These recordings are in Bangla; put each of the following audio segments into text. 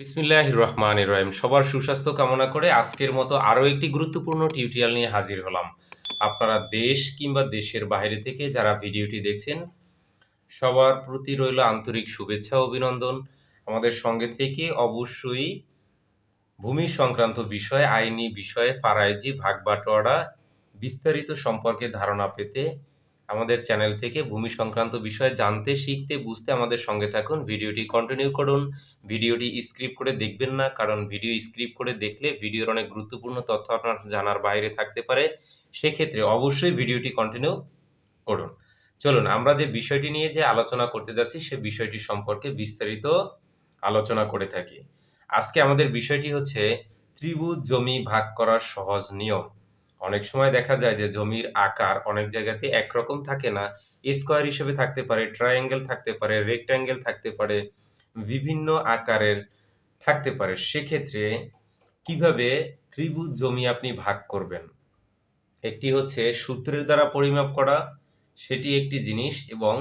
বিসমিল্লাহ রহমান রহিম সবার সুস্বাস্থ্য কামনা করে আজকের মতো আরও একটি গুরুত্বপূর্ণ টিউটোরিয়াল নিয়ে হাজির হলাম। আপনারা দেশ কিংবা দেশের বাইরে থেকে যারা ভিডিওটি দেখছেন, সবার প্রতি রইল আন্তরিক শুভেচ্ছা অভিনন্দন। আমাদের সঙ্গে থেকে অবশ্যই ভূমি সংক্রান্ত বিষয়, আইনি বিষয়ে ফারাইজি, ভাগবাটোয়ারা বিস্তারিত সম্পর্কে ধারণা পেতে আমাদের চ্যানেল থেকে ভূমি সংক্রান্ত বিষয়ে জানতে, শিখতে, বুঝতে আমাদের সঙ্গে থাকুন। ভিডিওটি কন্টিনিউ করুন। ভিডিওটি স্ক্রিপ্ট করে দেখবেন না, কারণ ভিডিও স্ক্রিপ্ট করে দেখলে ভিডিওর অনেক গুরুত্বপূর্ণ তথ্য আপনার জানার বাইরে থাকতে পারে। সেক্ষেত্রে অবশ্যই ভিডিওটি কন্টিনিউ করুন। চলুন, আমরা যে বিষয়টি নিয়ে যে আলোচনা করতে যাচ্ছি, সে বিষয়টি সম্পর্কে বিস্তারিত আলোচনা করে থাকি। আজকে আমাদের বিষয়টি হচ্ছে ত্রিভুজ জমি ভাগ করার সহজ নিয়ম। অনেক সময় দেখা যায় যে জমির আকার অনেক জায়গাতে একরকম থাকে না। স্কোয়ার হিসেবে থাকতে পারে, ট্রায়াঙ্গেল থাকতে পারে, রেক্ট্যাঙ্গেল থাকতে পারে, বিভিন্ন আকারের থাকতে পারে। সেক্ষেত্রে কীভাবে ত্রিভুজ জমি আপনি ভাগ করবেন? একটি হচ্ছে সূত্রের দ্বারা পরিমাপ করা, সেটি একটি জিনিস এবং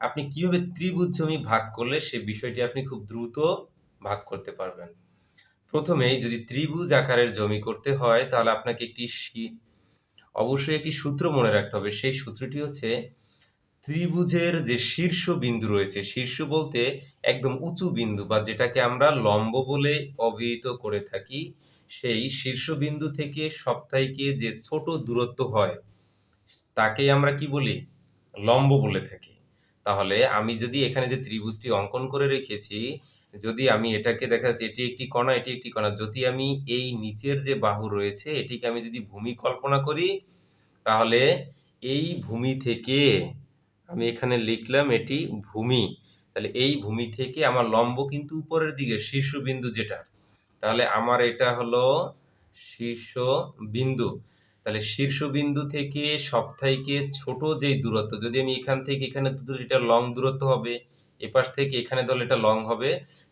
আপনি কীভাবে ত্রিভুজ জমি ভাগ করলে সে বিষয়টি আপনি খুব দ্রুত ভাগ করতে পারবেন। প্রথমেই যদি ত্রিভুজ আকারের জমি করতে হয়, তাহলে আপনাকে একটি অবশ্যই একটি সূত্র মনে রাখতে হবে। সেই সূত্রটি হচ্ছে, ত্রিভুজের যে শীর্ষ বিন্দু রয়েছে, শীর্ষ বলতে একদম উঁচু বিন্দু বা যেটাকে আমরা লম্ব বলে অভিহিত করে থাকি, সেই শীর্ষবিন্দু থেকে সপ্তাহিকে যে ছোট দূরত্ব হয়, তাকে আমরা কি বলি? লম্ব বলে থাকি। তাহলে আমি যদি এখানে যে ত্রিভুজটি অঙ্কন করে রেখেছি যদি আমি এটাকে দেখা যাচ্ছে এটি একটি কণা, এটি একটি কণা। যদি আমি এই নিচের যে বাহু রয়েছে, এটিকে আমি যদি ভূমি কল্পনা করি, তাহলে এই ভূমি থেকে আমি এখানে লিখলাম এটি ভূমি। তাহলে এই ভূমি থেকে আমার লম্ব কিন্তু উপরের দিকে, শীর্ষবিন্দু যেটা। তাহলে আমার এটা হলো শীর্ষ বিন্দু তাহলে শীর্ষবিন্দু থেকে সপ্তাহিকে ছোট যেই দূরত্ব, যদি আমি এখান থেকে এখানে এটা লং দূরত্ব হবে, এপাশ থেকে এখানে ধরলে এটা লং হবে।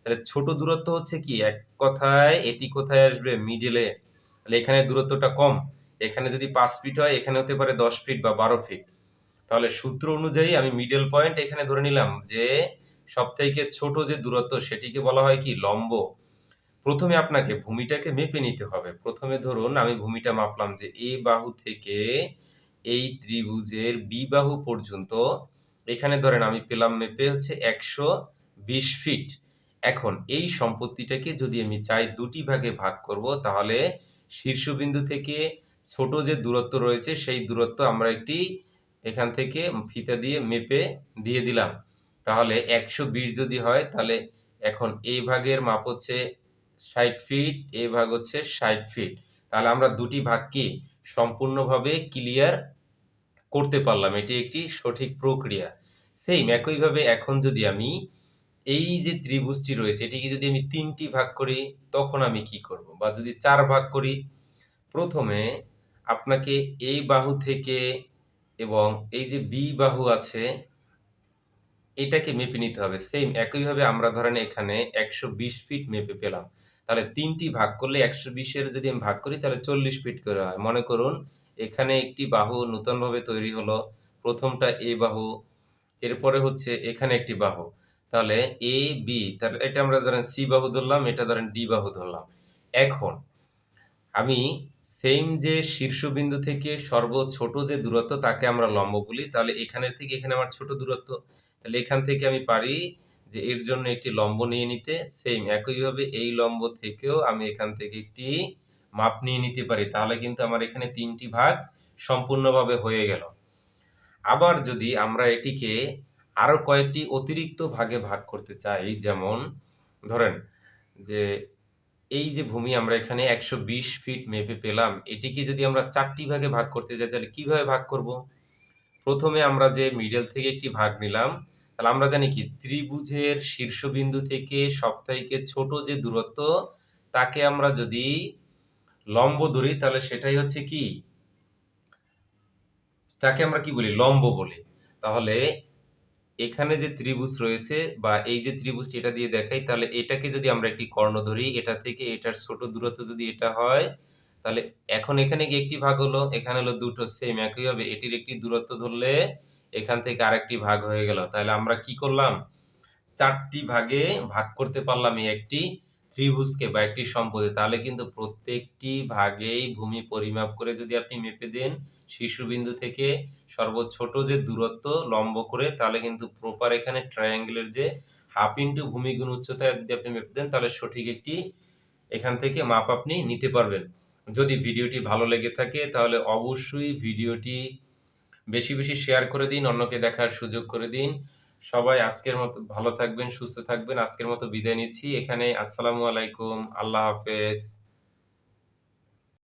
তাহলে ছোট দূরত্ব হচ্ছে কি? এক কথায় এটি কোথায় আসবে? মিডলে তাহলে এখানে দূরত্বটা কম। এখানে যদি পাঁচ ফিট হয়, এখানে হতে পারে দশ ফিট বা বারো ফিট তাহলে সূত্র অনুযায়ী আমি মিডল পয়েন্ট এখানে ধরে নিলাম যে, সবথেকে ছোট যে দূরত্ব, সেটিকে বলা হয় কি? লম্ব। প্রথমে আপনাকে ভূমিটাকে মেপে নিতে হবে। প্রথমে ধরুন আমি ভূমিটা মাপলাম যে, এ বাহু থেকে এই ত্রিভুজের বি বাহু পর্যন্ত, এখানে ধরেন আমি পেলাম মেপে হচ্ছে একশো বিশ ফিট এখন এই সম্পত্তিটাকে যদি আমি চাই দুটি ভাগে ভাগ করব, তাহলে শীর্ষবিন্দু থেকে ছোট যে দূরত্ব রয়েছে, সেই দূরত্ব আমরা একটি এখান থেকে ফিতা দিয়ে মেপে দিয়ে দিলাম। তাহলে একশো বিশ যদি হয়, তাহলে এখন এই ভাগের মাপ হচ্ছে ষাট ফিট, এ ভাগ হচ্ছে ষাট ফিট। তাহলে আমরা দুটি ভাগকে সম্পূর্ণভাবে ক্লিয়ার করতে পারলাম। এটি একটি সঠিক প্রক্রিয়া। সেম একইভাবে এখন যদি আমি এই যে ত্রিভুজটি রয়েছে, এটিকে যদি আমি তিনটি ভাগ করি, তখন আমি কি করব? বা যদি চার ভাগ করি, প্রথমে আপনাকে এই বাহু থেকে এবং এই যে বি বাহু আছে, এটাকে মেপে নিতে হবে। সেম একইভাবে আমরা ধরেন এখানে একশো বিশ ফিট মেপে পেলাম। তাহলে তিনটি ভাগ করলে একশো বিশের যদি আমি ভাগ করি, তাহলে চল্লিশ ফিট করে হয়। মনে করুন, এখানে একটি বাহু নূতনভাবে তৈরি হলো, প্রথমটা এ বাহু, এরপরে হচ্ছে এখানে একটি বাহু। তাহলে এ বি তাহলে এটা আমরা ধরেন সি বাহু ধরলাম, এটা ধরেন ডি বাহু ধরলাম। এখন আমি সেম যে শীর্ষবিন্দু থেকে সর্ব ছোট যে দূরত্ব তাকে আমরা লম্ব বলি, তাহলে এখানে থেকে এখানে আমার ছোট দূরত্ব। তাহলে এখান থেকে আমি পারি যে এর জন্য একটি লম্ব নিয়ে নিতে সেম একইভাবে এই লম্ব থেকেও আমি এখান থেকে একটি মাপ নিয়ে নিতে পারি। তাহলে কিন্তু আমার এখানে তিনটি ভাগ সম্পূর্ণভাবে হয়ে গেল। আবার যদি আমরা এটিকে আরও কয়েকটি অতিরিক্ত ভাগে ভাগ করতে চাই, যেমন ধরেন যে এই যে ভূমি আমরা এখানে একশো বিশ ফিট মেপে পেলাম, এটিকে যদি আমরা চারটি ভাগে ভাগ করতে যাই, তাহলে কীভাবে ভাগ করব? প্রথমে আমরা যে মিডল থেকে একটি ভাগ নিলাম, তাহলে আমরা জানি কি, ত্রিভুজের শীর্ষবিন্দু থেকে সপ্তাহিকে ছোট যে দূরত্ব, তাকে আমরা যদি লম্ব ধরি, তাহলে সেটাই হচ্ছে কি? তাকে আমরা কি বলি? লম্ব বলি। তাহলে এখানে যে ত্রিভুজ রয়েছে বা এই যে ত্রিভুজটি এটা দিয়ে দেখাই, তাহলে এটাকে যদি আমরা একটি কর্ণ ধরি, এটা থেকে এটার ছোট দূরত্ব যদি এটা হয়, তাহলে এখন এখানে গিয়ে একটি ভাগ হলো, এখানে হলো দুটো সেম একই হবে। এটির একটি দূরত্ব ধরলে এখান থেকে আরেকটি ভাগ হয়ে গেল। তাহলে আমরা কি করলাম? চারটি ভাগে ভাগ করতে পারলাম এই একটি। ত্রিভুজকে বা একটি সম্পদে, তাহলে কিন্তু প্রত্যেকটি ভাগেই ভূমি পরিমাপ করে যদি আপনি মেপে দেন, শীর্ষবিন্দু থেকে সর্বোচ্চ যে দূরত্ব লম্ব করে, তাহলে কিন্তু প্রপার এখানে ট্রায়াঙ্গেলের যে হাফ ইন্টু ভূমি গুণ উচ্চতা যদি আপনি মেপে দেন, তাহলে সঠিক একটি এখান থেকে মাপ আপনি নিতে পারবেন। যদি ভিডিওটি ভালো লেগে থাকে, তাহলে অবশ্যই ভিডিওটি বেশি বেশি শেয়ার করে দিন, অন্যকে দেখার সুযোগ করে দিন। সবাই আজকের মতো, ভালো থাকবেন, সুস্থ থাকবেন। আজকের মতো বিদায় নিচ্ছি। এখানে আসসালামু আলাইকুম। আল্লাহ হাফেজ।